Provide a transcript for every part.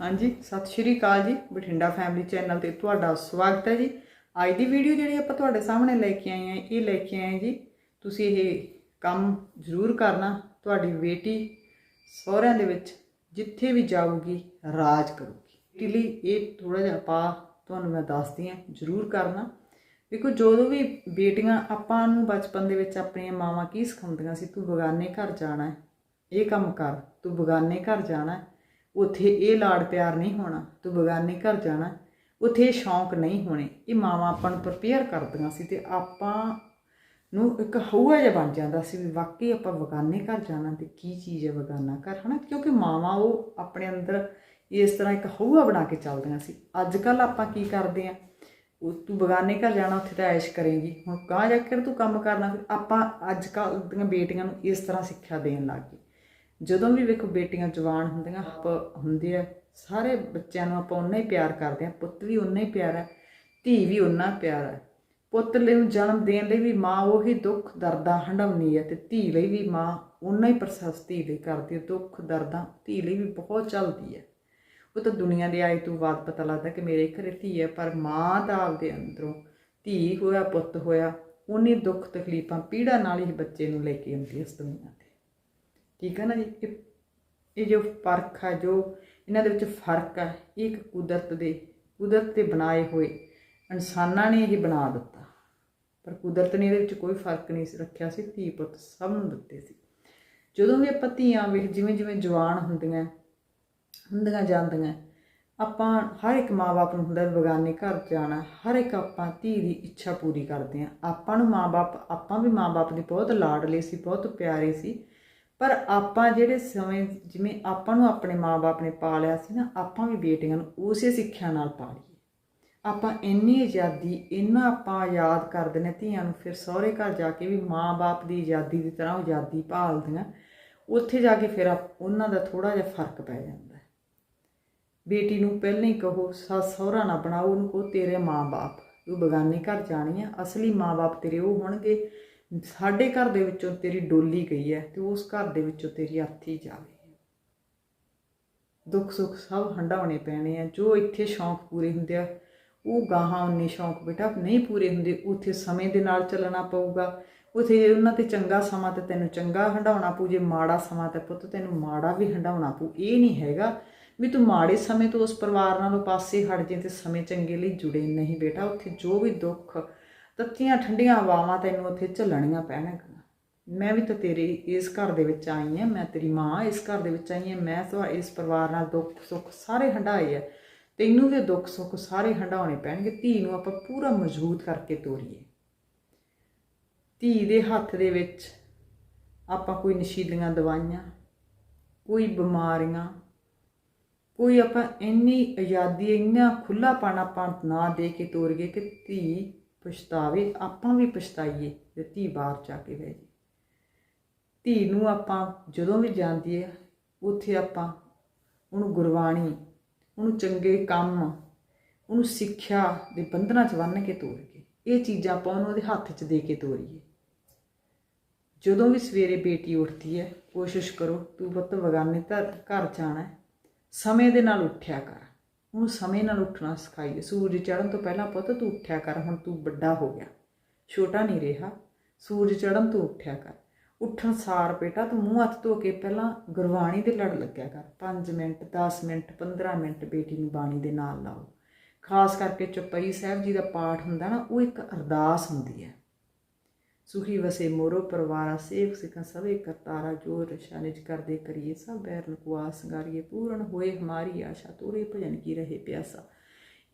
ਹਾਂਜੀ, ਸਤਿ ਸ਼੍ਰੀ ਅਕਾਲ ਜੀ। ਬਠਿੰਡਾ ਫੈਮਿਲੀ ਚੈਨਲ ਤੇ ਤੁਹਾਡਾ ਸਵਾਗਤ ਹੈ ਜੀ। ਅੱਜ ਦੀ ਵੀਡੀਓ ਜਿਹੜੀ ਆਪਾਂ ਤੁਹਾਡੇ ਸਾਹਮਣੇ ਲੈ ਕੇ ਆਏ ਹਾਂ, ਇਹ ਲੈ ਕੇ ਆਏ ਜੀ, ਤੁਸੀਂ ਇਹ ਕੰਮ ਜ਼ਰੂਰ ਕਰਨਾ। ਤੁਹਾਡੀ ਬੇਟੀ ਸਹੁਰਿਆਂ ਦੇ ਵਿੱਚ ਜਿੱਥੇ ਵੀ ਜਾਊਗੀ, ਰਾਜ ਕਰੂਗੀ। ਇਸ ਇਹ ਥੋੜਾ ਜਿਹਾ ਪਾ ਤੁਹਾਨੂੰ ਮੈਂ ਦੱਸਦੀ ਹਾਂ, ਜ਼ਰੂਰ ਕਰਨਾ। ਦੇਖੋ, ਜਦੋਂ ਵੀ ਬੇਟੀਆਂ, ਆਪਾਂ ਨੂੰ ਬਚਪਨ ਦੇ ਵਿੱਚ ਆਪਣੀਆਂ ਮਾਵਾਂ ਕੀ ਸਿਖਾਉਂਦੀਆਂ ਸੀ, ਤੂੰ ਬਗਾਨੇ ਘਰ ਜਾਣਾ ਹੈ। ਇਹ ਕੰਮ ਕਰ, ਤੂੰ ਬਗਾਨੇ ਘਰ ਜਾਣਾ ਹੈ। ਉੱਥੇ ਇਹ ਲਾੜ ਪਿਆਰ ਨਹੀਂ ਹੋਣਾ, ਤੂੰ ਬਗਾਨੇ ਘਰ ਜਾਣਾ। ਉੱਥੇ ਇਹ ਸ਼ੌਂਕ ਨਹੀਂ ਹੋਣੇ। ਇਹ ਮਾਵਾਂ ਆਪਾਂ ਨੂੰ ਪ੍ਰਪੇਅਰ ਕਰਦੀਆਂ ਸੀ ਤੇ ਆਪਾਂ ਨੂੰ ਇੱਕ ਹਊਆ ਜਿਹਾ ਬਣ ਜਾਂਦਾ ਸੀ ਵੀ ਵਾਕਈ ਆਪਾਂ ਬਗਾਨੇ ਘਰ ਜਾਣਾ ਤੇ ਕੀ ਚੀਜ਼ ਹੈ ਬਗਾਨਾ ਘਰ, ਹਨਾ? ਕਿਉਂਕਿ ਮਾਵਾਂ ਉਹ ਆਪਣੇ ਅੰਦਰ ਇਸ ਤਰ੍ਹਾਂ ਇੱਕ ਹਊਆ ਬਣਾ ਕੇ ਚੱਲਦੀਆਂ ਸੀ। ਅੱਜ ਕੱਲ ਆਪਾਂ ਕੀ ਕਰਦੇ ਆਂ ਉਹ ਤੂੰ ਬਗਾਨੇ ਘਰ ਜਾਣਾ, ਉੱਥੇ ਤਾਂ ਐਸ਼ ਕਰੇਗੀ। ਹੁਣ ਕਹਾਂ ਜਾ ਕੇ ਤੂੰ ਕੰਮ ਕਰਨਾ? ਆਪਾਂ ਅੱਜ ਕੱਲ ਦੀਆਂ ਬੇਟੀਆਂ ਨੂੰ ਇਸ ਤਰ੍ਹਾਂ ਸਿੱਖਿਆ ਦੇਣ ਲੱਗ ਗਏ। ਜਦੋਂ ਵੀ ਵੇਖੋ ਬੇਟੀਆਂ ਜਵਾਨ ਹੁੰਦੀਆਂ ਆਪਾਂ ਹੁੰਦੇ ਆ ਸਾਰੇ ਬੱਚਿਆਂ ਨੂੰ ਆਪਾਂ ਉਨਾ ਹੀ ਪਿਆਰ ਕਰਦੇ ਆ ਪੁੱਤ ਵੀ ਉਨਾ ਹੀ ਪਿਆਰਾ ਧੀ ਵੀ ਉਨਾ ਪਿਆਰਾ ਪੁੱਤ ਲਈ ਨੂੰ ਜਨਮ ਦੇਣ ਲਈ ਵੀ ਮਾਂ ਉਹੀ ਦੁੱਖ ਦਰਦਾਂ ਹੰਡਾਉਣੀ ਹੈ ਤੇ ਧੀ ਲਈ ਵੀ ਮਾਂ ਉਨਾ ਹੀ ਪ੍ਰਸਸ ਧੀ ਲਈ ਕਰਦੀ ਹੈ ਦੁੱਖ ਦਰਦਾਂ ਧੀ ਲਈ ਵੀ ਬਹੁਤ ਚੱਲਦੀ ਹੈ ਉਹ ਤਾਂ ਦੁਨੀਆ ਦੇ ਆਏ ਤੋਂ ਬਾਅਦ ਪਤਾ ਲੱਗਦਾ ਕਿ ਮੇਰੇ ਘਰੇ ਧੀ ਹੈ ਪਰ ਮਾਂ ਦਾ ਆਪਦੇ ਅੰਦਰੋਂ ਧੀ ਹੋਇਆ ਪੁੱਤ ਹੋਇਆ ਉਨੀ ਦੁੱਖ ਤਕਲੀਫਾਂ ਪੀੜਾ ਨਾਲ ਹੀ ਬੱਚੇ ਨੂੰ ਲੈ ਕੇ ਆਉਂਦੀ ਇਸ ਦੁਨੀਆ ਤੇ। ਠੀਕ ਹੈ ਨਾ ਜੀ? ਇਹ ਇਹ ਜੋ ਪਰਖ ਹੈ, ਜੋ ਇਹਨਾਂ ਦੇ ਵਿੱਚ ਫ਼ਰਕ ਹੈ, ਇਹ ਇੱਕ ਕੁਦਰਤ ਦੇ ਕੁਦਰਤ ਦੇ ਬਣਾਏ ਹੋਏ ਇਨਸਾਨਾਂ ਨੇ ਇਹ ਬਣਾ ਦਿੱਤਾ। ਪਰ ਕੁਦਰਤ ਨੇ ਇਹਦੇ ਵਿੱਚ ਕੋਈ ਫ਼ਰਕ ਨਹੀਂ ਰੱਖਿਆ ਸੀ, ਧੀ ਪੁੱਤ ਸਭ ਨੂੰ ਦਿੱਤੇ ਸੀ। ਜਦੋਂ ਵੀ ਆਪਾਂ ਧੀਆਂ ਵੇਖ ਜਿਵੇਂ ਜਿਵੇਂ ਜਵਾਨ ਹੁੰਦੀਆਂ ਹੁੰਦੀਆਂ ਜਾਂਦੀਆਂ, ਆਪਾਂ ਹਰ ਇੱਕ ਮਾਪੇ ਨੂੰ ਹੁੰਦਾ ਬਗਾਨੇ ਘਰ ਜਾਣਾ, ਹਰ ਇੱਕ ਆਪਾਂ ਧੀ ਦੀ ਇੱਛਾ ਪੂਰੀ ਕਰਦੇ ਆ ਆਪਾਂ ਨੂੰ ਮਾਪੇ ਆਪਾਂ ਵੀ ਮਾਪੇ ਦੀ ਬਹੁਤ ਲਾਡਲੇ ਸੀ, ਬਹੁਤ ਪਿਆਰੇ ਸੀ। ਪਰ ਆਪਾਂ ਜਿਹੜੇ ਸਮੇਂ ਜਿਵੇਂ ਆਪਾਂ ਨੂੰ ਆਪਣੇ ਮਾਪੇ ਨੇ ਪਾਲਿਆ ਸੀ ਨਾ, ਆਪਾਂ ਵੀ ਬੇਟੀਆਂ ਨੂੰ ਉਸੇ ਸਿੱਖਿਆ ਨਾਲ ਪਾਲੀਏ। ਆਪਾਂ ਇੰਨੀ ਆਜ਼ਾਦੀ, ਇੰਨਾ ਆਪਾਂ ਯਾਦ ਕਰਦੇ ਨੇ ਧੀਆਂ ਨੂੰ, ਫਿਰ ਸਹੁਰੇ ਘਰ ਜਾ ਕੇ ਵੀ ਮਾਂ-ਬਾਪ ਦੀ ਆਜ਼ਾਦੀ ਦੀ ਤਰ੍ਹਾਂ ਆਜ਼ਾਦੀ ਭਾਲਦੀਆਂ, ਉੱਥੇ ਜਾ ਕੇ ਫਿਰ ਆਪ- ਉਹਨਾਂ ਦਾ ਥੋੜਾ ਜਿਹਾ ਫ਼ਰਕ ਪੈ ਜਾਂਦਾ ਬੇਟੀ ਨੂੰ ਪਹਿਲਾਂ ਹੀ ਕਹੋ ਸੱਸ ਸਹੁਰਾ ਨਾ ਬਣਾਓ ਉਹਨੂੰ, ਕਹੋ ਤੇਰੇ ਮਾਂ-ਬਾਪ, ਤੂੰ ਬਗਾਨੇ ਘਰ ਜਾਣੀ ਆ, ਅਸਲੀ ਮਾਂ-ਬਾਪ ਤੇਰੇ ਉਹ ਹੋਣਗੇ। ਸਾਡੇ ਘਰ ਦੇ ਵਿੱਚੋਂ ਤੇਰੀ ਡੋਲੀ ਗਈ ਹੈ ਤੇ ਉਸ ਘਰ ਦੇ ਵਿੱਚੋਂ ਤੇਰੀ ਅਰਥੀ ਜਾਵੇ। ਦੁੱਖ ਸੁੱਖ ਸਭ ਹੰਡਾਉਣੇ ਪੈਣੇ ਆ। ਜੋ ਇੱਥੇ ਸ਼ੌਂਕ ਪੂਰੇ ਹੁੰਦੇ ਆ, ਉਹ ਗਾਹਾਂ ਉਨੇ ਸ਼ੌਂਕ ਬੇਟਾ ਨਹੀਂ ਪੂਰੇ ਹੁੰਦੇ, ਉੱਥੇ ਸਮੇਂ ਦੇ ਨਾਲ ਚੱਲਣਾ ਪਊਗਾ। ਉਥੇ ਉਹਨਾਂ ਤੇ ਚੰਗਾ ਸਮਾਂ ਤੇ ਤੈਨੂੰ ਚੰਗਾ ਹੰਡਾਉਣਾ ਪਊ, ਜੇ ਮਾੜਾ ਸਮਾਂ ਤੇ ਪੁੱਤ ਤੈਨੂੰ ਮਾੜਾ ਵੀ ਹੰਡਾਉਣਾ ਪਊ, ਇਹ ਨਹੀਂ ਹੈਗਾ ਵੀ ਤੂੰ ਮਾੜੇ ਸਮੇਂ ਤੋਂ ਉਸ ਪਰਿਵਾਰ ਨਾਲੋਂ ਪਾਸੇ ਹਟ ਜੇ ਤੇ ਸਮੇਂ ਚੰਗੇ ਲਈ ਜੁੜੇ ਨਹੀਂ ਬੇਟਾ। ਉੱਥੇ ਜੋ ਵੀ ਦੁੱਖ ਤੱਤੀਆਂ ਠੰਡੀਆਂ ਹਵਾਵਾਂ ਤੈਨੂੰ ਉੱਥੇ ਝੱਲਣੀਆਂ ਪੈਣਗੀਆਂ। ਮੈਂ ਵੀ ਤਾਂ ਤੇਰੇ ਇਸ ਘਰ ਦੇ ਵਿੱਚ ਆਈ ਹਾਂ, ਮੈਂ ਤੇਰੀ ਮਾਂ ਇਸ ਘਰ ਦੇ ਵਿੱਚ ਆਈ ਹਾਂ, ਮੈਂ ਤਾਂ ਇਸ ਪਰਿਵਾਰ ਨਾਲ ਦੁੱਖ ਸੁੱਖ ਸਾਰੇ ਹੰਡਾਏ ਆ। ਤੈਨੂੰ ਵੀ ਦੁੱਖ ਸੁੱਖ ਸਾਰੇ ਹੰਡਾਉਣੇ ਪੈਣਗੇ, ਧੀ ਨੂੰ ਆਪਾਂ ਪੂਰਾ ਮਜ਼ਬੂਤ ਕਰਕੇ ਤੋਰੀਏ। ਧੀ ਦੇ ਹੱਥ ਦੇ ਵਿੱਚ ਆਪਾਂ ਕੋਈ ਨਸ਼ੀਲੀਆਂ ਦਵਾਈਆਂ, ਕੋਈ ਬਿਮਾਰੀਆਂ, ਕੋਈ ਆਪਾਂ ਇੰਨੀ ਆਜ਼ਾਦੀ, ਇੰਨਾ ਖੁੱਲਾਪਣ ਆਪਾਂ ਨਾ ਦੇ ਕੇ ਤੋਰੀਏ ਕਿ ਧੀ ਪਛਤਾਵੇ, ਆਪਾਂ ਵੀ ਪਛਤਾਈਏ ਤੇ ਧੀ ਬਾਹਰ ਜਾ ਕੇ ਬਹਿ ਜੇ। ਧੀ ਨੂੰ ਆਪਾਂ ਜਦੋਂ ਵੀ ਜਾਂਦੀ ਹੈ ਉੱਥੇ ਆਪਾਂ ਉਹਨੂੰ ਗੁਰਬਾਣੀ, ਉਹਨੂੰ ਚੰਗੇ ਕੰਮ, ਉਹਨੂੰ ਸਿੱਖਿਆ ਦੇ ਬੰਧਨਾਂ 'ਚ ਬੰਨ੍ਹ ਕੇ ਤੋਰੀਏ ਇਹ ਚੀਜ਼ਾਂ ਆਪਾਂ ਉਹਨੂੰ ਉਹਦੇ ਹੱਥ 'ਚ ਦੇ ਕੇ ਤੋਰੀਏ। ਜਦੋਂ ਵੀ ਸਵੇਰੇ ਬੇਟੀ ਉੱਠਦੀ ਹੈ ਕੋਸ਼ਿਸ਼ ਕਰੋ ਤੂੰ ਪੁੱਤ ਬਗਾਨੇ ਘਰ ਘਰ ਜਾਣਾ ਸਮੇਂ ਦੇ ਨਾਲ ਉੱਠਿਆ ਕਰ। ਉਹਨੂੰ ਸਮੇਂ ਨਾਲ ਉੱਠਣਾ ਸਿਖਾਈਏ। ਸੂਰਜ ਚੜ੍ਹਨ ਤੋਂ ਪਹਿਲਾਂ ਪੁੱਤ ਤੂੰ ਉੱਠਿਆ ਕਰ, ਹੁਣ ਤੂੰ ਵੱਡਾ ਹੋ ਗਿਆ। ਛੋਟਾ ਨਹੀਂ ਰਿਹਾ। ਸੂਰਜ ਚੜ੍ਹਨ ਤੋਂ ਉੱਠਿਆ ਕਰ। ਉੱਠਣ ਸਾਰ ਬੇਟਾ, ਤੂੰ ਮੂੰਹ ਹੱਥ ਧੋ ਕੇ ਪਹਿਲਾਂ ਗੁਰਬਾਣੀ ਦੇ ਲੜ ਲੱਗਿਆ ਕਰ। 5 ਮਿੰਟ 10 ਮਿੰਟ 15 ਮਿੰਟ ਬੇਟੀ ਨੂੰ ਬਾਣੀ ਦੇ ਨਾਲ ਲਾਓ। ਖਾਸ ਕਰਕੇ ਚੁਪਈ ਸਾਹਿਬ ਜੀ ਦਾ ਪਾਠ ਹੁੰਦਾ ਨਾ, ਉਹ ਇੱਕ ਅਰਦਾਸ ਹੁੰਦੀ ਹੈ। ਸੁਖੀ ਵਸੇ ਮੋਰੋ ਪਰਵਾਰਾ ਸੇਖ ਸਿਕਾ ਸਭੇ ਕਰਤਾਰਾ ਜੋ ਰਸ਼ਾ ਨਿਜ ਕਰਦੇ ਕਰੀਏ ਸਭ ਬੈਰਨ ਕੋ ਸੰਗਾਰੀਏ, ਪੂਰਨ ਹੋਏ ਹਮਾਰੀ ਆਸ਼ਾ ਤੋਰੇ ਭਜਨ ਕੀ ਰਹੇ ਪਿਆਸਾ।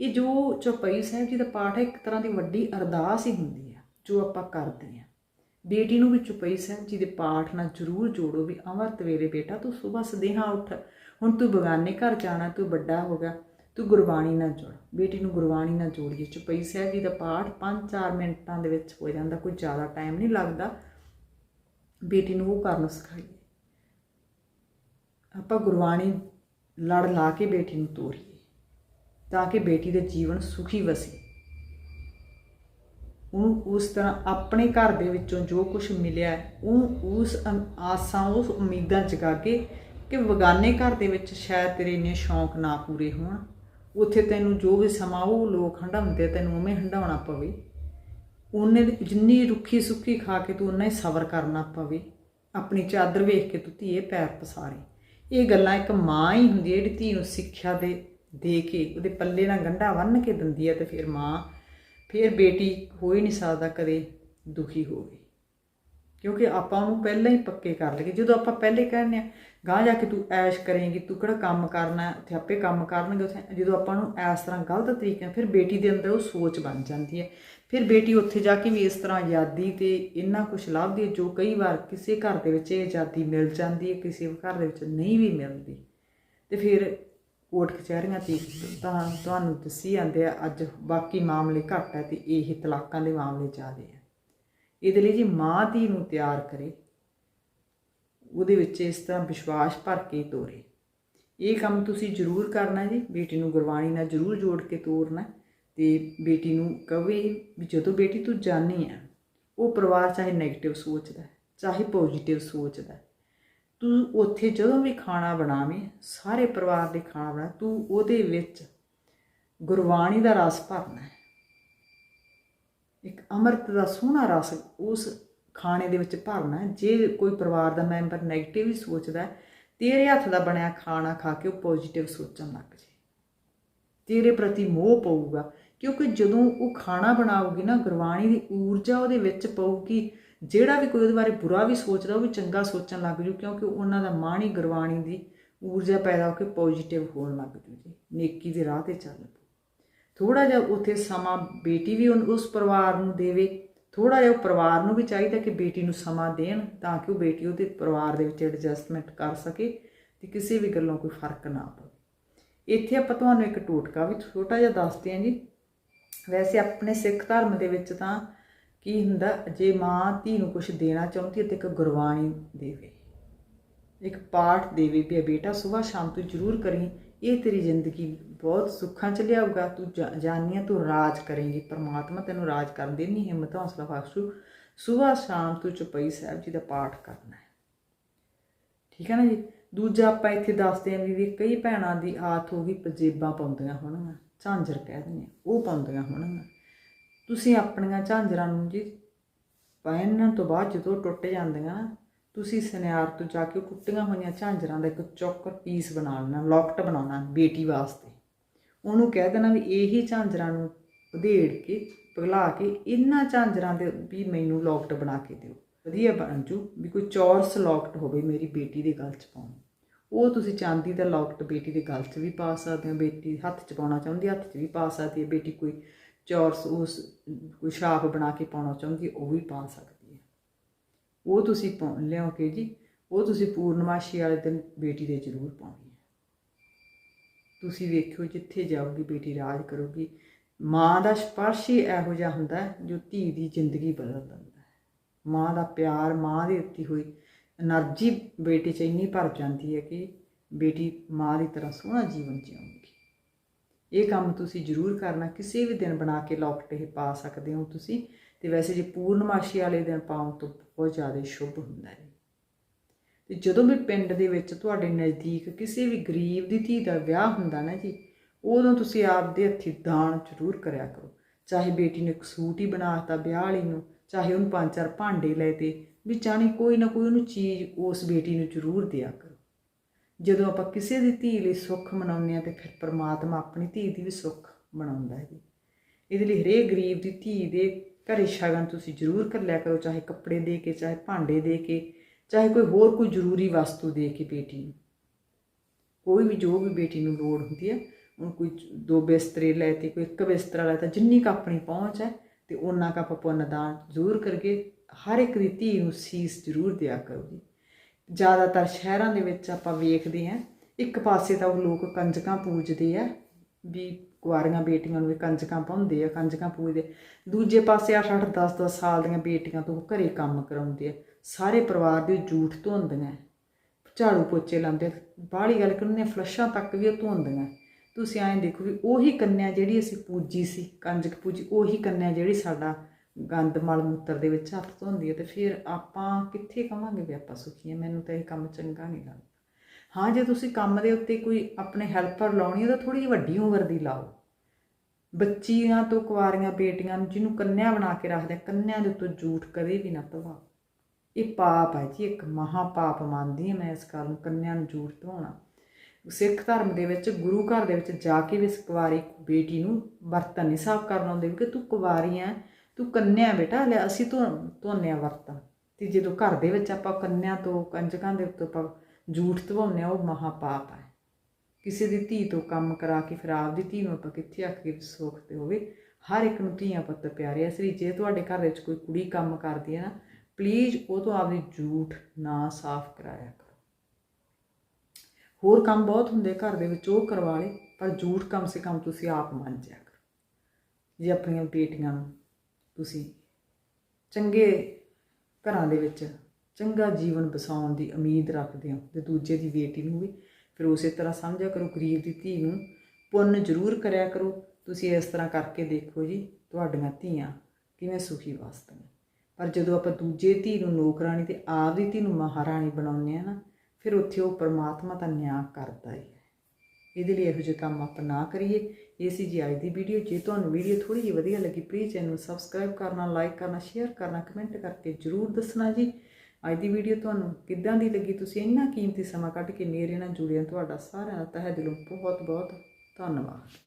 ਇਹ ਜੋ ਚੌਪਈ ਸਾਹਿਬ ਜੀ ਦਾ ਪਾਠ ਹੈ, ਇੱਕ ਤਰ੍ਹਾਂ ਦੀ ਵੱਡੀ ਅਰਦਾਸ ਹੀ ਹੁੰਦੀ ਹੈ, ਜੋ ਆਪਾਂ ਕਰਦੇ ਹਾਂ। ਬੇਟੀ ਨੂੰ ਵੀ ਚੁਪਈ ਸਾਹਿਬ ਜੀ ਦੇ ਪਾਠ ਨਾਲ ਜ਼ਰੂਰ ਜੋੜੋ ਵੀ ਅਮਰਤ ਵੇਲੇ ਬੇਟਾ, ਤੂੰ ਸਵੇਰ ਸਦੇਹਾ ਉੱਠ। ਹੁਣ ਤੂੰ ਬਗਾਨੇ ਘਰ ਜਾਣਾ, ਤੂੰ ਵੱਡਾ ਹੋ ਗਿਆ। ਤੂੰ ਗੁਰਬਾਣੀ ਨਾਲ ਜੋੜ। ਬੇਟੀ ਨੂੰ ਗੁਰਬਾਣੀ ਨਾਲ ਜੋੜੀਏ। ਚੁਪਈ ਸਾਹਿਬ ਜੀ ਦਾ ਪਾਠ 5-4 ਮਿੰਟਾਂ ਦੇ ਵਿੱਚ ਹੋ ਜਾਂਦਾ। ਕੋਈ ਜ਼ਿਆਦਾ ਟਾਈਮ ਨਹੀਂ ਲੱਗਦਾ। ਬੇਟੀ ਨੂੰ ਉਹ ਕਰਨ ਸਿਖਾਈਏ। ਆਪਾਂ ਗੁਰਬਾਣੀ ਲੜ ਲਾ ਕੇ ਬੇਟੀ ਨੂੰ ਤੋਰੀਏ। ਤਾਂ ਕਿ ਬੇਟੀ ਦੇ ਜੀਵਨ ਸੁਖੀ ਵਸੇ। ਉਹਨੂੰ ਉਸ ਤਰ੍ਹਾਂ ਆਪਣੇ ਘਰ ਦੇ ਵਿੱਚੋਂ ਜੋ ਕੁਝ ਮਿਲਿਆ ਹੈ, ਉਹ ਉਸ ਆਸਾਂ ਉਸ ਉਮੀਦਾਂ ਜਗਾ ਕੇ ਕਿ ਬਗਾਨੇ ਘਰ ਦੇ ਵਿੱਚ ਸ਼ਾਇਦ ਤੇਰੇ ਇੰਨੇ ਸ਼ੌਂਕ ਨਾ ਪੂਰੇ ਹੋਣ। ਉੱਥੇ ਤੈਨੂੰ ਜੋ ਵੀ ਸਮਾਂ ਉਹ ਲੋਕ ਹੰਡਾਉਂਦੇ ਤੈਨੂੰ ਉਵੇਂ ਹੰਡਾਉਣਾ ਪਵੇ। ਉਹਨੇ ਜਿੰਨੀ ਰੁੱਖੀ ਸੁੱਕੀ ਖਾ ਕੇ ਤੂੰ ਉਨਾ ਹੀ ਸਬਰ ਕਰਨਾ ਪਵੇ। ਆਪਣੀ ਚਾਦਰ ਵੇਖ ਕੇ ਤੂੰ ਧੀਏ ਪੈਰ ਪਸਾਰੇ। ਇਹ ਗੱਲਾਂ ਇੱਕ ਮਾਂ ਹੀ ਹੁੰਦੀ ਹੈ ਜਿਹੜੀ ਧੀ ਨੂੰ ਸਿੱਖਿਆ ਦੇ ਦੇ ਕੇ ਉਹਦੇ ਪੱਲੇ ਨਾਲ ਗੰਢਾ ਬੰਨ੍ਹ ਕੇ ਦਿੰਦੀ ਹੈ ਤੇ ਫਿਰ ਮਾਂ, ਫਿਰ ਬੇਟੀ ਹੋ ਹੀ ਨਹੀਂ ਸਕਦਾ ਕਦੇ ਦੁਖੀ ਹੋਵੇ। ਕਿਉਂਕਿ ਆਪਾਂ ਉਹਨੂੰ ਪਹਿਲਾਂ ਹੀ ਪੱਕੇ ਕਰ ਲਈਏ। ਜਦੋਂ ਆਪਾਂ ਪਹਿਲੇ ਕਹਿੰਦੇ ਆ ਗਾਂ ਜਾ ਕੇ ਤੂੰ ਐਸ਼ ਕਰੇਂਗੀ, ਤੂੰ ਕਿਹੜਾ ਕੰਮ ਕਰਨਾ ਉੱਥੇ ਆਪੇ ਕੰਮ ਕਰਨਗੇ ਉੱਥੇ। ਜਦੋਂ ਆਪਾਂ ਨੂੰ ਇਸ ਤਰ੍ਹਾਂ ਗਲਤ ਤਰੀਕੇ ਨਾਲ, ਫਿਰ ਬੇਟੀ ਦੇ ਅੰਦਰ ਉਹ ਸੋਚ ਬਣ ਜਾਂਦੀ ਹੈ। ਫਿਰ ਬੇਟੀ ਉੱਥੇ ਜਾ ਕੇ ਵੀ ਇਸ ਤਰ੍ਹਾਂ ਆਜ਼ਾਦੀ ਤੇ ਇੰਨਾ ਕੁਝ ਲੱਭਦੀ ਹੈ ਜੋ ਕਈ ਵਾਰ ਕਿਸੇ ਘਰ ਦੇ ਵਿੱਚ ਇਹ ਆਜ਼ਾਦੀ ਮਿਲ ਜਾਂਦੀ ਹੈ, ਕਿਸੇ ਘਰ ਦੇ ਵਿੱਚ ਨਹੀਂ ਵੀ ਮਿਲਦੀ। ਤੇ ਫਿਰ ਕੋਰਟ ਕਚਹਿਰੀਆਂ ਤੇ ਤਾਂ ਤੁਹਾਨੂੰ ਦੱਸੀ ਜਾਂਦੇ ਆ, ਅੱਜ ਬਾਕੀ ਮਾਮਲੇ ਘੱਟ ਹੈ ਤੇ ਇਹ ਤਲਾਕਾਂ ਦੇ ਮਾਮਲੇ ਜ਼ਿਆਦੇ ਆ। ਇਹਦੇ ਲਈ ਜੀ ਮਾਂ ਧੀ ਨੂੰ ਤਿਆਰ ਕਰੇ। ਉਹਦੇ ਵਿੱਚ ਇਸ ਤਰ੍ਹਾਂ ਵਿਸ਼ਵਾਸ ਭਰ ਕੇ ਤੋਰੇ। ਇਹ ਕੰਮ ਤੁਸੀਂ ਜ਼ਰੂਰ ਕਰਨਾ ਜੀ। ਬੇਟੀ ਨੂੰ ਗੁਰਬਾਣੀ ਨਾਲ ਜ਼ਰੂਰ ਜੋੜ ਕੇ ਤੋਰਨਾ। ਤੇ ਬੇਟੀ ਨੂੰ ਕਵੇ ਵੀ ਜਦੋਂ ਬੇਟੀ ਤੂੰ ਜਾਣੀ ਆ, ਉਹ ਪਰਿਵਾਰ ਚਾਹੇ 네ਗੇਟਿਵ ਸੋਚਦਾ ਚਾਹੇ ਪੋਜ਼ਿਟਿਵ ਸੋਚਦਾ ਤੂੰ ਉੱਥੇ ਜਦੋਂ ਵੀ ਖਾਣਾ ਬਣਾਵੇਂ, ਸਾਰੇ ਪਰਿਵਾਰ ਦੇ ਖਾਣਾ ਬਣਾ, ਤੂੰ ਉਹਦੇ ਵਿੱਚ ਗੁਰਬਾਣੀ ਦਾ ਰਸ ਭਰਨਾ ਇੱਕ ਅੰਮ੍ਰਿਤ ਦਾ ਸੋਹਣਾ ਰਸ ਉਸ ਖਾਣੇ ਦੇ ਵਿੱਚ ਭਰਨਾ ਜੇ ਕੋਈ ਪਰਿਵਾਰ ਦਾ ਮੈਂਬਰ 네ਗੇਟਿਵ ਹੀ ਸੋਚਦਾ ਤੇਰੇ ਹੱਥ ਦਾ ਬਣਿਆ ਖਾਣਾ ਖਾ ਕੇ ਉਹ ਪੋਜ਼ਿਟਿਵ ਸੋਚਣ ਲੱਗ ਜੇ। ਤੇਰੇ ਪ੍ਰਤੀ ਮੋਹ ਪਊਗਾ, ਕਿਉਂਕਿ ਜਦੋਂ ਉਹ ਖਾਣਾ ਬਣਾਉਗੀ ਨਾ, ਗੁਰਬਾਣੀ ਦੀ ਊਰਜਾ ਉਹਦੇ ਵਿੱਚ ਪਊਗੀ। ਜਿਹੜਾ ਵੀ ਕੋਈ ਉਹਦੇ ਬਾਰੇ ਬੁਰਾ ਵੀ ਸੋਚਦਾ, ਉਹ ਵੀ ਚੰਗਾ ਸੋਚਣ ਲੱਗ ਜੂ, ਕਿਉਂਕਿ ਉਹਨਾਂ ਦਾ ਮਨ ਹੀ ਗੁਰਬਾਣੀ ਦੀ ਊਰਜਾ ਪੈਦਾ ਹੋ ਕੇ ਪੋਜ਼ਿਟਿਵ ਹੋਣ ਲੱਗ ਜੂ ਜੀ। ਨੇਕੀ ਦੇ ਰਾਹ ਤੇ ਚੱਲ ਪਊ। ਥੋੜਾ ਜਿਹਾ ਉੱਥੇ ਸਮਾਂ ਬੇਟੀ ਵੀ ਉਨ- ਉਸ ਪਰਿਵਾਰ ਨੂੰ ਦੇਵੇ। ਥੋੜਾ ਜਿਹਾ ਉਹ ਪਰਿਵਾਰ ਨੂੰ ਵੀ ਚਾਹੀਦਾ ਕਿ ਬੇਟੀ ਨੂੰ ਸਮਾਂ ਦੇਣ ਤਾਂ ਕਿ ਉਹ ਬੇਟੀ ਉਹਦੇ ਪਰਿਵਾਰ ਦੇ ਵਿੱਚ ਐਡਜਸਟਮੈਂਟ ਕਰ ਸਕੇ ਤੇ ਕਿਸੇ ਵੀ ਗੱਲੋਂ ਕੋਈ ਫ਼ਰਕ ਨਾ ਪਵੇ। ਇੱਥੇ ਆਪਾਂ ਤੁਹਾਨੂੰ ਇੱਕ ਟੋਟਕਾ ਵੀ ਛੋਟਾ ਜਿਹਾ ਦੱਸਦੇ ਹਾਂ ਜੀ। ਵੈਸੇ ਆਪਣੇ ਸਿੱਖ ਧਰਮ ਦੇ ਵਿੱਚ ਤਾਂ ਕੀ ਹੁੰਦਾ, ਜੇ ਮਾਂ ਧੀ ਨੂੰ ਕੁਝ ਦੇਣਾ ਚਾਹੁੰਦੀ ਹੈ ਤੇ ਇੱਕ ਗੁਰਬਾਣੀ ਦੇਵੇ। ਇੱਕ ਪਾਠ ਦੇਵੇ ਵੀ ਬੇਟਾ ਸਵੇਰ ਸ਼ਾਮ ਤੂੰ ਜ਼ਰੂਰ ਕਰੀ। ਇਹ ਤੇਰੀ ਜ਼ਿੰਦਗੀ ਬਹੁਤ ਸੁੱਖਾਂ ਚ ਲਿਆਊਗਾ ਤੂੰ ਜਾ- ਜਾਣੀਆਂ ਤੂੰ ਰਾਜ ਕਰੇਂਗੀ ਪਰਮਾਤਮਾ ਤੈਨੂੰ ਰਾਜ ਕਰਨ ਦੀ ਨਹੀਂ ਹਿੰਮਤ ਹੌਸਲਾ ਬਖਸ਼ੂ ਸਵੇਰ ਸ਼ਾਮ ਤੂੰ ਚੁਪਈ ਸਾਹਿਬ ਜੀ ਦਾ ਪਾਠ ਕਰਨਾ ਹੈ। ਠੀਕ ਹੈ ਨਾ ਜੀ? ਦੂਜਾ ਆਪਾਂ ਇੱਥੇ ਦੱਸਦੇ ਆਂ ਵੀ ਕਈ ਭੈਣਾਂ ਦੀ ਆਦਤ ਹੋ ਗਈ ਪਜੇਬਾਂ ਪਾਉਂਦੀਆਂ ਹੋਣਗੀਆਂ ਝਾਂਜਰ ਕਹਿ ਦਿੰਦੇ ਆ, ਉਹ ਪਾਉਂਦੀਆਂ ਹੋਣਗੀਆਂ। ਤੁਸੀਂ ਆਪਣੀਆਂ ਝਾਂਜਰਾਂ ਨੂੰ ਜੀ ਪਹਿਨਣ ਤੋਂ ਬਾਅਦ ਜਦੋਂ ਟੁੱਟ ਜਾਂਦੀਆਂ ਨਾ ਤੁਸੀਂ ਸਨਿਆਰ ਤੋਂ ਜਾ ਕੇ ਉਹ ਟੁੱਟੀਆਂ ਹੋਈਆਂ ਝਾਂਜਰਾਂ ਦਾ ਇੱਕ ਚੌਕਰ ਪੀਸ ਬਣਾ ਲੈਣਾ ਲੋਕਟ ਬਣਾਉਣਾ ਬੇਟੀ ਵਾਸਤੇ। ਉਹਨੂੰ ਕਹਿ ਦੇਣਾ ਵੀ ਇਹੀ ਝਾਂਜਰਾਂ ਨੂੰ ਉਧੇੜ ਕੇ ਪਿਘਲਾ ਕੇ ਇਹਨਾਂ ਝਾਂਜਰਾਂ ਦੇ ਵੀ ਮੈਨੂੰ ਲੋਕਟ ਬਣਾ ਕੇ ਦਿਓ। ਵਧੀਆ ਬਣ ਜੂ ਵੀ ਕੋਈ ਚੌਰਸ ਲੋਕਟ ਹੋਵੇ ਮੇਰੀ ਬੇਟੀ ਦੇ ਗਲ 'ਚ ਪਾਉਣ। ਉਹ ਤੁਸੀਂ ਚਾਂਦੀ ਦਾ ਲੋਕਟ ਬੇਟੀ ਦੇ ਗਲ 'ਚ ਵੀ ਪਾ ਸਕਦੇ ਹੋ, ਬੇਟੀ ਹੱਥ 'ਚ ਪਾਉਣਾ ਚਾਹੁੰਦੀ ਹੱਥ 'ਚ ਵੀ ਪਾ ਸਕਦੀ ਹੈ ਬੇਟੀ ਕੋਈ ਚੌਰਸ ਉਸ, ਕੋਈ ਛਾਪ ਬਣਾ ਕੇ ਪਾਉਣਾ ਚਾਹੁੰਦੀ ਉਹ ਵੀ ਪਾ ਸਕਦੀ ਉਹ ਤੁਸੀਂ ਪਾ, ਲਿਆਓ ਕੇ ਜੀ, ਉਹ ਤੁਸੀਂ ਪੂਰਨਮਾਸ਼ੀ ਵਾਲੇ ਦਿਨ ਬੇਟੀ ਦੇ ਜ਼ਰੂਰ ਪਾਉਣੀ ਹੈ। ਤੁਸੀਂ ਵੇਖਿਓ ਜਿੱਥੇ ਜਾਓਗੇ ਬੇਟੀ ਰਾਜ ਕਰੋਗੀ, ਮਾਂ ਦਾ ਸਪਰਸ਼ ਹੀ ਇਹੋ ਜਿਹਾ ਹੁੰਦਾ ਜੋ ਧੀ ਦੀ ਜ਼ਿੰਦਗੀ ਬਦਲ ਦਿੰਦਾ ਮਾਂ ਦਾ ਪਿਆਰ ਮਾਂ ਦੇ ਦਿੱਤੀ ਹੋਈ એનર્ਜੀ ਬੇਟੀ 'ਚ ਇੰਨੀ ਭਰ ਜਾਂਦੀ ਹੈ ਕਿ ਬੇਟੀ ਮਾਂ ਦੀ ਤਰ੍ਹਾਂ ਸੋਹਣਾ ਜੀਵਨ ਜਿਉਂਦੀ ਇਹ ਕੰਮ ਤੁਸੀਂ ਜ਼ਰੂਰ ਕਰਨਾ, ਕਿਸੇ ਵੀ ਦਿਨ ਬਣਾ ਕੇ ਲੌਕਟ ਇਹ ਪਾ ਸਕਦੇ ਹੋ ਤੁਸੀਂ। ਤੇ ਵੈਸੇ ਜੇ ਪੂਰਨਮਾਸ਼ੀ ਵਾਲੇ ਦਿਨ ਪਾਉਣ ਤੋਂ ਬਹੁਤ ਜ਼ਿਆਦਾ ਸ਼ੁਭ ਹੁੰਦਾ ਹੈ। ਤੇ ਜਦੋਂ ਵੀ ਪਿੰਡ ਦੇ ਵਿੱਚ ਤੁਹਾਡੇ ਨਜ਼ਦੀਕ ਕਿਸੇ ਵੀ ਗਰੀਬ ਦੀ ਧੀ ਦਾ ਵਿਆਹ ਹੁੰਦਾ ਨਾ ਜੀ, ਉਦੋਂ ਤੁਸੀਂ ਆਪਦੇ ਹੱਥੀ ਦਾਨ ਜ਼ਰੂਰ ਕਰਿਆ ਕਰੋ। ਚਾਹੇ ਬੇਟੀ ਨੇ ਇੱਕ ਸੂਟ ਹੀ ਬਣਾਤਾ ਵਿਆਹ ਵਾਲੀ ਨੂੰ, ਚਾਹੇ ਉਹਨੂੰ ਪੰਜ ਚਾਰ ਭਾਂਡੇ ਲੈ ਤੇ, ਵੀ ਚਾਹਣੀ ਕੋਈ ਨਾ ਕੋਈ ਉਹਨੂੰ ਚੀਜ਼ ਉਸ ਬੇਟੀ ਨੂੰ ਜ਼ਰੂਰ ਦਿਆ ਕਰੋ। ਜਦੋਂ ਆਪਾਂ ਕਿਸੇ ਦੀ ਧੀ ਲਈ ਸੁੱਖ ਮਨਾਉਂਦੇ ਆ ਤੇ ਫਿਰ ਪ੍ਰਮਾਤਮਾ ਆਪਣੀ ਧੀ ਦੀ ਵੀ ਸੁੱਖ ਮਨਾਉਂਦਾ ਹੈ ਇਹਦੇ ਲਈ ਹਰੇਕ ਗਰੀਬ ਦੀ ਧੀ ਦੇ ਘਰੇ ਸ਼ਗਨ ਤੁਸੀਂ ਜ਼ਰੂਰ ਕਰ ਲਿਆ ਕਰੋ, ਚਾਹੇ ਕੱਪੜੇ ਦੇ ਕੇ, ਚਾਹੇ ਭਾਂਡੇ ਦੇ ਕੇ, ਚਾਹੇ ਕੋਈ ਹੋਰ ਕੋਈ ਜ਼ਰੂਰੀ ਵਸਤੂ ਦੇ ਕੇ ਬੇਟੀ ਨੂੰ। ਕੋਈ ਵੀ ਜੋ ਵੀ ਬੇਟੀ ਨੂੰ ਲੋੜ ਹੁੰਦੀ ਹੈ ਉਹ ਕੋਈ ਦੋ ਬਿਸਤਰੇ ਲੈ ਤੇ, ਕੋਈ ਇੱਕ ਬਿਸਤਰਾ ਲੈ ਤਾਂ, ਜਿੰਨੀ ਕੁ ਆਪਣੀ ਪਹੁੰਚ ਹੈ ਤੇ ਉਹਨਾਂ ਕੁ ਆਪਾਂ ਪੁੰਨਦਾਨ ਜ਼ਰੂਰ ਕਰਕੇ ਹਰ ਇੱਕ ਦੀ ਧੀ ਨੂੰ ਸੀਸ ਜ਼ਰੂਰ ਦਿਆ ਕਰੋ ਜੀ ਜ਼ਿਆਦਾਤਰ ਸ਼ਹਿਰਾਂ ਦੇ ਵਿੱਚ ਆਪਾਂ ਵੇਖਦੇ ਹਾਂ, ਇੱਕ ਪਾਸੇ ਤਾਂ ਉਹ ਲੋਕ ਕੰਜਕਾਂ ਪੂਜਦੇ ਆ ਵੀ ਕੁਆਰੀਆਂ ਬੇਟੀਆਂ ਨੂੰ ਵੀ ਕੰਜਕਾਂ ਪਾਉਂਦੇ ਆ, ਕੰਜਕਾਂ ਪੂਜਦੇ। ਦੂਜੇ ਪਾਸੇ 8 8 10 10 ਸਾਲ ਦੀਆਂ ਬੇਟੀਆਂ ਤੋਂ ਉਹ ਘਰੇ ਕੰਮ ਕਰਾਉਂਦੇ ਆ। ਸਾਰੇ ਪਰਿਵਾਰ ਦੇ ਜੂਠ ਧੋਂਦੀਆਂ ਝਾੜੂ ਪੋਚੇ ਲਾਉਂਦੇ ਬਾਹਲੀ ਗੱਲ ਕਰਨੇ ਫਲਸ਼ਾਂ ਤੱਕ ਵੀ ਉਹ ਧੋਂਦੀਆਂ ਤੁਸੀਂ ਐਂ ਦੇਖੋ ਵੀ ਉਹੀ ਕੰਨਿਆ ਜਿਹੜੀ ਅਸੀਂ ਪੂਜੀ ਸੀ, ਕੰਜਕ ਪੂਜੀ, ਉਹੀ ਕੰਨਿਆ ਜਿਹੜੀ ਸਾਡਾ ਗੰਦ, ਮਲ, ਮੂਤਰ ਦੇ ਵਿੱਚ ਹੱਥ ਧੋਂਦੀ ਹੈ ਤੇ ਫਿਰ ਆਪਾਂ ਕਿੱਥੇ ਕਵਾਂਗੇ ਵੀ ਆਪਾਂ ਸੁਖੀ ਹਾਂ ਮੈਨੂੰ ਤਾਂ ਇਹ ਕੰਮ ਚੰਗਾ ਨਹੀਂ ਲੱਗਦਾ। ਹਾਂ ਜੇ ਤੁਸੀਂ ਕੰਮ ਦੇ ਉੱਤੇ ਕੋਈ ਆਪਣੇ ਹੈਲਪਰ ਲਾਉਣੀ ਹੈ ਤਾਂ ਥੋੜੀ ਜਿਹੀ ਵੱਡੀ ਉਮਰ ਦੀ ਲਾਓ। ਬੱਚੀਆਂ ਤੋਂ ਕੁਆਰੀਆਂ ਬੇਟੀਆਂ ਨੂੰ ਜਿਹਨੂੰ ਕੰਨਿਆ ਬਣਾ ਕੇ ਰੱਖਦੇ ਆ, ਕੰਨਿਆਂ ਦੇ ਉੱਤੇ ਝੂਠ ਕਦੇ ਵੀ ਨਾ ਧਵਾਓ ਇਹ ਪਾਪ ਹੈ ਜੀ ਇੱਕ ਮਹਾ ਪਾਪ ਮੰਨਦੀ ਹਾਂ ਮੈਂ ਇਸ ਗੱਲ ਨੂੰ ਕੰਨਿਆਂ ਨੂੰ ਝੂਠ ਧਵਾਉਣਾ। ਸਿੱਖ ਧਰਮ ਦੇ ਵਿੱਚ ਗੁਰੂ ਘਰ ਦੇ ਵਿੱਚ ਜਾ ਕੇ ਵੀ ਇਸ ਕੁਆਰੀ ਬੇਟੀ ਨੂੰ ਬਰਤਨ ਨਹੀਂ ਸਾਫ਼ ਕਰਨ ਆਉਂਦੇ ਵੀ ਕਿ ਤੂੰ ਕੁਵਾਰੀ ਹੈ ਤੂੰ ਕੰਨਿਆ ਬੇਟਾ ਲੈ ਅਸੀਂ ਤੋਂ ਧੋਨੇ ਆ ਬਰਤਨ ਤੇ ਜਦੋਂ ਘਰ ਦੇ ਵਿੱਚ ਆਪਾਂ ਕੰਨਿਆਂ ਤੋਂ ਕੰਜਕਾਂ ਦੇ ਉੱਤੇ ਆਪਾਂ ਝੂਠ ਧਵਾਉਂਦੇ ਆ, ਉਹ ਮਹਾ ਪਾਪ ਹੈ। ਕਿਸੇ ਦੀ ਧੀ ਤੋਂ ਕੰਮ ਕਰਾ ਕੇ ਫਿਰ ਆਪਦੀ ਧੀ ਨੂੰ ਆਪਾਂ ਕਿੱਥੇ ਆਖ ਕੇ ਸੁੱਖ ਤੇ ਹੋਵੇ ਹਰ ਇੱਕ ਨੂੰ ਧੀਆਂ ਪੁੱਤ ਪਿਆਰੇ ਆ। ਇਸ ਲਈ ਜੇ ਤੁਹਾਡੇ ਘਰ ਵਿੱਚ ਕੋਈ ਕੁੜੀ ਕੰਮ ਕਰਦੀ ਹੈ ਨਾ ਪਲੀਜ਼ ਉਹ ਤੋਂ ਆਪਦੀ ਝੂਠ ਨਾ ਸਾਫ਼ ਕਰਾਇਆ ਕਰੋ। ਹੋਰ ਕੰਮ ਬਹੁਤ ਹੁੰਦੇ ਘਰ ਦੇ ਵਿੱਚ, ਉਹ ਕਰਵਾ ਲੇ ਪਰ ਝੂਠ ਕਮ ਸੇ ਕਮ ਤੁਸੀਂ ਆਪ ਮੰਨ ਜਿਆ ਕਰੋ। ਜੇ ਆਪਣੀਆਂ ਬੇਟੀਆਂ ਨੂੰ ਤੁਸੀਂ ਚੰਗੇ ਘਰਾਂ ਦੇ ਵਿੱਚ ਚੰਗਾ ਜੀਵਨ ਬਸਾਉਣ ਦੀ ਉਮੀਦ ਰੱਖਦੇ ਹੋ ਤੇ ਦੂਜੇ ਦੀ ਬੇਟੀ ਨੂੰ ਵੀ। ਫਿਰ ਉਸੇ ਤਰ੍ਹਾਂ ਸਮਝਿਆ ਕਰੋ, ਗਰੀਬ ਦੀ ਧੀ ਨੂੰ ਪੁੰਨ ਜ਼ਰੂਰ ਕਰਿਆ ਕਰੋ। ਤੁਸੀਂ ਇਸ ਤਰ੍ਹਾਂ ਕਰਕੇ ਦੇਖੋ ਜੀ, ਤੁਹਾਡੀਆਂ ਧੀਆਂ ਕਿਵੇਂ ਸੁਖੀ ਵਸਦੀਆਂ ਪਰ ਜਦੋਂ ਆਪਾਂ ਦੂਜੇ ਧੀ ਨੂੰ ਨੌਕਰਾਨੀ ਤੇ ਆਪਦੀ ਧੀ ਨੂੰ ਮਹਾਰਾਣੀ ਬਣਾਉਂਦੇ ਆ ਨਾ, ਫਿਰ ਉੱਥੇ ਉਹ ਪਰਮਾਤਮਾ ਦਾ ਨਿਆਂ ਕਰਦਾ ਹੀ ਹੈ। ਇਹਦੇ ਲਈ ਇਹੋ ਜਿਹੇ ਕੰਮ ਆਪਾਂ ਨਾ ਕਰੀਏ। ਇਹ ਸੀ ਜੀ ਅੱਜ ਦੀ ਵੀਡੀਓ। ਜੇ ਤੁਹਾਨੂੰ ਵੀਡੀਓ ਥੋੜੀ ਜਿਹੀ ਵਧੀਆ ਲੱਗੀ ਪਲੀਜ਼ ਚੈਨਲ ਨੂੰ ਸਬਸਕ੍ਰਾਈਬ ਕਰਨਾ ਲਾਈਕ ਕਰਨਾ ਸ਼ੇਅਰ ਕਰਨਾ ਕਮੈਂਟ ਕਰਕੇ ਜਰੂਰ ਦੱਸਣਾ ਜੀ। ਅੱਜ ਦੀ ਵੀਡੀਓ ਤੁਹਾਨੂੰ ਕਿੱਦਾਂ ਦੀ ਲੱਗੀ? ਤੁਸੀਂ ਇੰਨਾ ਕੀਮਤੀ ਸਮਾਂ ਕੱਢ ਕੇ ਮੇਰੇ ਨਾਲ ਜੁੜਿਆ ਤੁਹਾਡਾ ਸਾਰਿਆਂ ਦਾ ਤਹਿ ਦਿਲੋਂ ਬਹੁਤ ਬਹੁਤ ਧੰਨਵਾਦ।